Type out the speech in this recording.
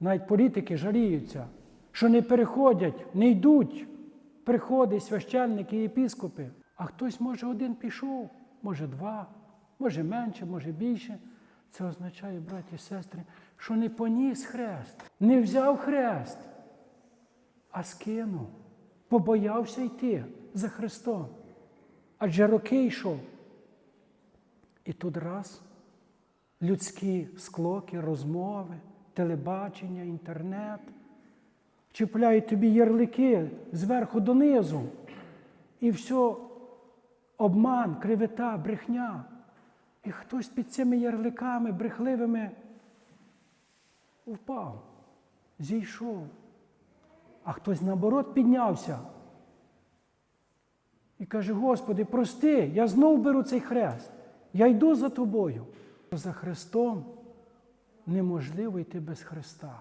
Навіть політики жаліються, що не переходять, не йдуть. Приходять священники і єпіскопи. А хтось, може, один пішов, може два, може менше, може більше. Це означає, браті і сестри, що не поніс хрест, не взяв хрест, а скинув, побоявся йти за Христом. Адже роки йшов. І тут раз людські склоки, розмови, телебачення, інтернет чіпляють тобі ярлики зверху донизу. І все обман, кривета, брехня. І хтось під цими ярликами брехливими впав, зійшов. А хтось наоборот піднявся. І каже: Господи, прости, я знов беру цей хрест. Я йду за тобою. За Христом неможливо йти без Христа.